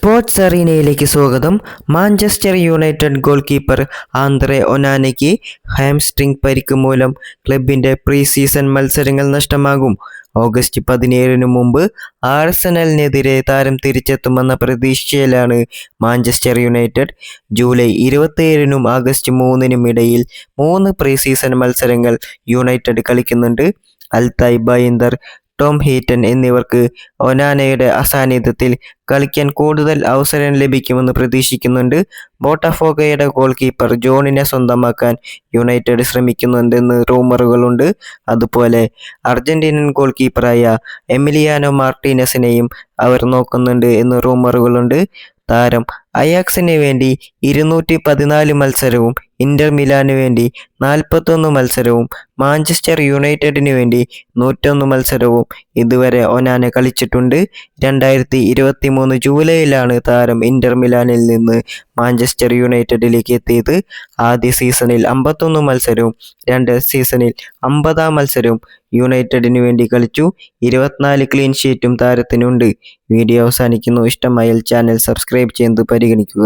Sports അറീനയിലേക്ക് സ്വാഗതം. Manchester United goalkeeper Andre ഒനാനയ്ക്ക് ഹാംസ്ട്രിംഗ് പരിക്ക് മൂലം ക്ലബിന്റെ പ്രീ സീസൺ മത്സരങ്ങൾ നഷ്ടമാകും. ഓഗസ്റ്റ് പതിനേഴിന് മുമ്പ് ആഴ്സണലിനെതിരെ താരം തിരിച്ചെത്തുമെന്ന പ്രതീക്ഷയിലാണ് മാഞ്ചസ്റ്റർ യുണൈറ്റഡ്. ജൂലൈ ഇരുപത്തിയേഴിനും ആഗസ്റ്റ് മൂന്നിനും ഇടയിൽ മൂന്ന് പ്രീ സീസൺ മത്സരങ്ങൾ യുണൈറ്റഡ് കളിക്കുന്നുണ്ട്. അൽതായ് ബൈന്ദർ ടോം ഹീറ്റൻ എന്നിവർക്ക് ഒനാനയുടെ അസാന്നിധ്യത്തിൽ കളിക്കാൻ കൂടുതൽ അവസരം ലഭിക്കുമെന്ന് പ്രതീക്ഷിക്കുന്നുണ്ട്. ബോട്ടഫോഗയുടെ ഗോൾ കീപ്പർ ജോണിനെ സ്വന്തമാക്കാൻ യുണൈറ്റഡ് ശ്രമിക്കുന്നുണ്ടെന്ന് റൂമറുകളുണ്ട്. അതുപോലെ അർജന്റീനൻ ഗോൾ കീപ്പറായ എമിലിയാനോ മാർട്ടീനസിനെയും അവർ നോക്കുന്നുണ്ട് എന്ന് റൂമറുകളുണ്ട്. താരം അയാക്സിന് വേണ്ടി ഇരുന്നൂറ്റി പതിനാല് മത്സരവും ഇന്റർ മിലാന് വേണ്ടി നാൽപ്പത്തൊന്ന് മത്സരവും മാഞ്ചസ്റ്റർ യുണൈറ്റഡിന് വേണ്ടി നൂറ്റൊന്ന് മത്സരവും ഇതുവരെ ഒനാന കളിച്ചിട്ടുണ്ട്. രണ്ടായിരത്തി ഇരുപത്തി മൂന്ന് ജൂലൈയിലാണ് താരം ഇന്റർ മിലാനിൽ നിന്ന് മാഞ്ചസ്റ്റർ യുണൈറ്റഡിലേക്ക് എത്തിയത്. ആദ്യ സീസണിൽ അമ്പത്തൊന്ന് മത്സരവും രണ്ട് സീസണിൽ അമ്പതാം മത്സരവും യുണൈറ്റഡിന് വേണ്ടി കളിച്ചു. ഇരുപത്തിനാല് ക്ലീൻ ഷീറ്റും താരത്തിനുണ്ട്. വീഡിയോ അവസാനിക്കുന്നു. ഇഷ്ടമായാൽ ചാനൽ സബ്സ്ക്രൈബ് ചെയ്യുന്നത് പരിഗണിക്കുക.